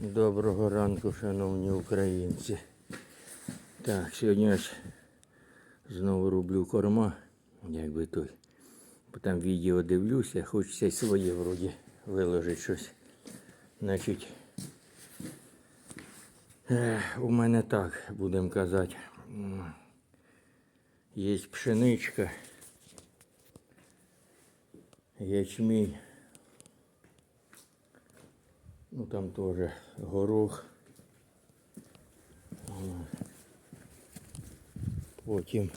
Доброго ранку, шановні українці. Так, сьогодні ось знову роблю корма, якби той. Там відео дивлюся, хочеться своє вроді виложити щось. Значить, у мене так, будемо казати. Є пшеничка, ячмінь. Ну там теж горох. Потім,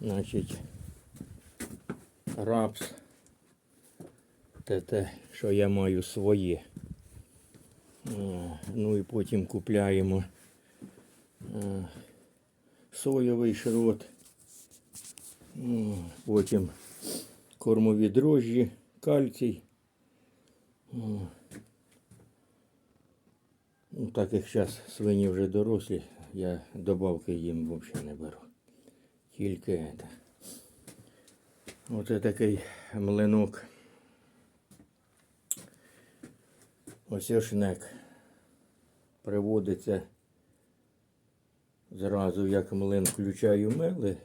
значить, рапс. Те те, що я маю своє. Ну і потім купляємо е, соєвий шрот. Потім кормові дрожжі, кальцій. Ну, так як зараз свині вже дорослі, я добавки їм взагалі не беру. Тільки це. Оце такий млинок. Ось шнек. Приводиться зразу, як млин включаю мели,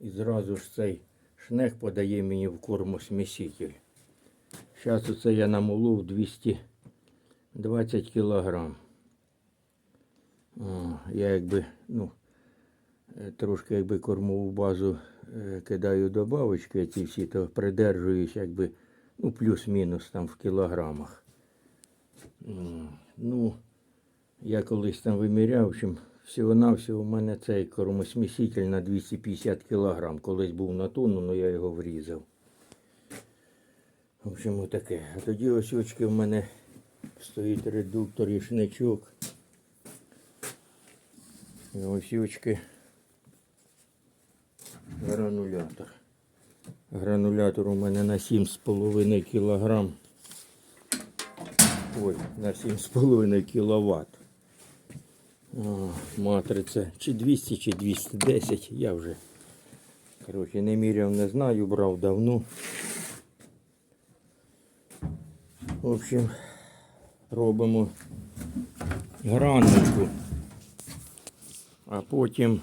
і зразу ж цей шнек подає мені в корму кормосміситель. Зараз оце я намолов 220 кілограм. О, я якби, ну, е, трошки якби кормову базу е, кидаю добавочки ці всі, то придержуюсь якби, ну, плюс-мінус там в кілограмах. Ну, я колись там виміряв, общем, всього-навсього у мене цей кормосміситель на 250 кілограм. Колись був на тонну, але я його врізав. В общем, отаке. А тоді ось очки в мене стоїть редуктор і шничок. І ось очки гранулятор. Гранулятор у мене на 7,5 кілограм. Ой, на 7,5 кіловат. О, матриця чи 200, чи 210, я вже коротше, не міряв, не знаю, брав давно. В общем, робимо гранульку, а потім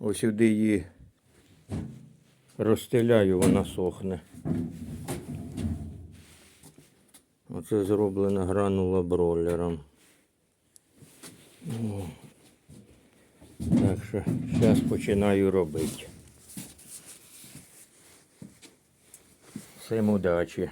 ось сюди її розстеляю, вона сохне. Оце зроблена гранула бролером. О. Так що зараз починаю робити. Всім удачі!